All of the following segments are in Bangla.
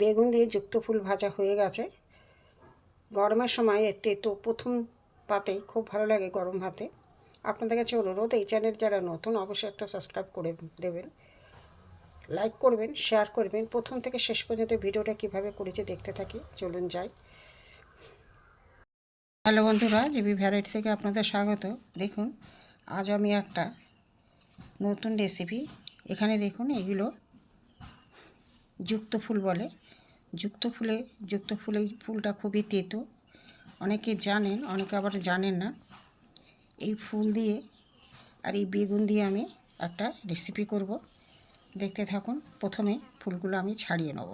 বেগুন দিয়ে যুক্ত ফুল ভাজা হয়ে গেছে। গরমের সময় এতে তো প্রথম পাতেই খুব ভালো লাগে গরম ভাতে। আপনাদের কাছে অনুরোধ, এই চ্যানেল যারা নতুন, অবশ্যই একটা সাবস্ক্রাইব করে দেবেন। লাইক করবেন, শেয়ার করবেন। প্রথম থেকে শেষ পর্যন্ত ভিডিওটা কীভাবে করেছে দেখতে থাকি। চলুন যাই। হ্যালো বন্ধুরা, জিবি ভ্যারাইটি থেকে আপনাদের স্বাগত। দেখুন, আজ আমি একটা নতুন রেসিপি। এখানে দেখুন, এগুলো যুক্ত ফুল বলে। যুক্ত ফুলে যুক্ত ফুলে ফুলটা খুবই তেতো। অনেকে জানেন, অনেকে আবার জানেন না। এই ফুল দিয়ে আর এই বেগুন দিয়ে আমি একটা রেসিপি করব। দেখতে থাকুন, প্রথমে ফুলগুলো আমি ছাড়িয়ে নেব।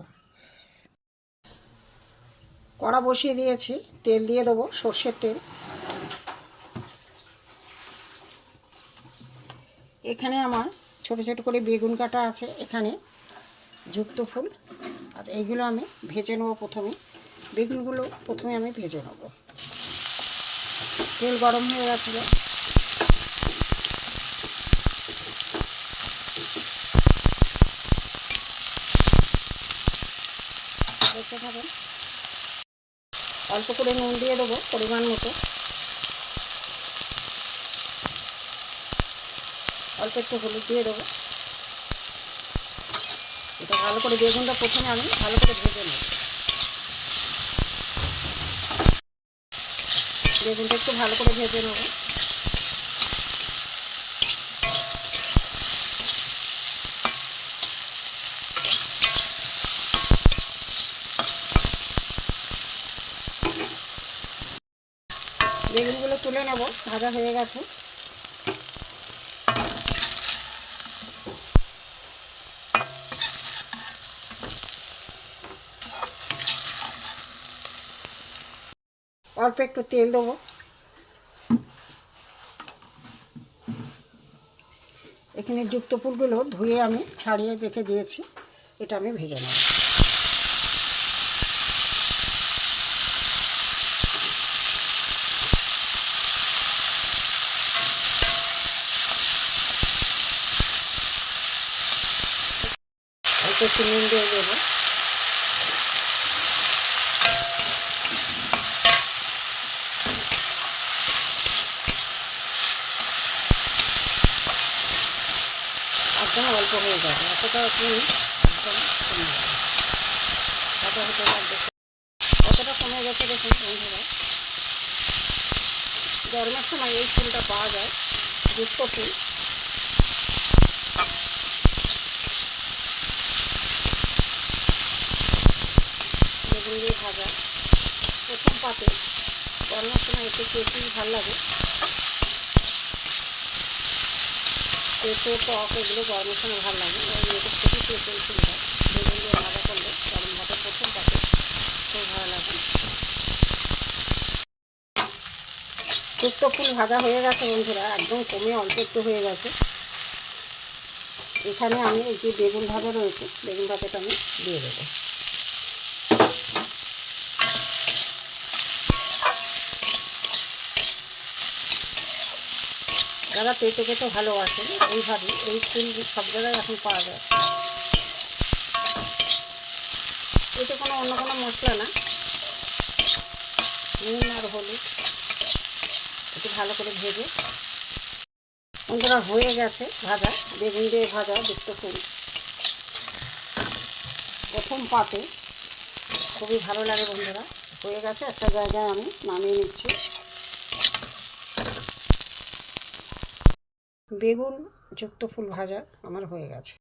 কড়া বসিয়ে দিয়েছি, তেল দিয়ে দেবো সর্ষের তেল। এখানে আমার ছোট ছোট করে বেগুন কাটা আছে। এখানে যুক্ত ফুল। আচ্ছা এইগুলো আমি ভেজে নেব প্রথমে। বেগুনগুলো প্রথমে আমি ভেজে নেব। তেল গরম হয়ে গেছিল। অল্প করে নুন দিয়ে দেবো পরিমাণ মতো। অল্প একটু হলুদ দিয়ে দেবো। এটা ভালো করে বেগুনটা প্রথমে আমি ভালো করে ভেজে নেব। বেগুনটা একটু ভালো করে ভেজে নেব। বেগুনগুলো তুলে নেব, ভাজা হয়ে গেছে। অল্প একটু তেল দেবো। এখানে যুক্ত ফুলগুলো ধুয়ে আমি ছাড়িয়ে রেখে দিয়েছি। এটা আমি ভেজে নেব। একটু নুন দিয়ে দেবো। একদম অল্প হয়ে যাবে। এতটা আপনি একদম কমে যাবে কত হতে কমে গেছে দেখুন বন্ধুরা। গরমের সময় এই ফুলটা পাওয়া যায় যুক্ত ফুল। বেগুন দিয়ে ভাজা, প্রথম পাতে। গরমের সময় একটু বেশি ভালো লাগে। পেঁপে, টক এগুলো গরমের সময় ভালো লাগে। এটা খুবই পেঁপে ফুলটা বেগুন দিয়ে ভাজা করলে গরম ভাতে প্রথম পাতে খুব ভালো লাগে। শুক্তো ফুল ভাজা হয়ে গেছে বন্ধুরা, একদম কমে অল্প একটু হয়ে গেছে। এখানে আমি এই যে বেগুন ভাজা রয়েছে, বেগুন ভাজাটা আমি দিয়ে দেবো। যারা পেটে পেটে ভালোবাসেন এইভাবে এই ফুল সব জায়গায় এখন পাওয়া যায়। এতে কোনো অন্য কোনো মশলা না। নুন আর হলুদ একটু ভালো করে ভেজে। বন্ধুরা, হয়ে গেছে ভাজা, বেগুন দিয়ে ভাজা যুক্ত ফুল। প্রথম পাতে খুবই ভালো লাগে বন্ধুরা। হয়ে গেছে, একটা জায়গায় আমি নামিয়ে নিচ্ছি। বেগুন যুক্ত ফুল ভাজা আমার হয়ে গেছে।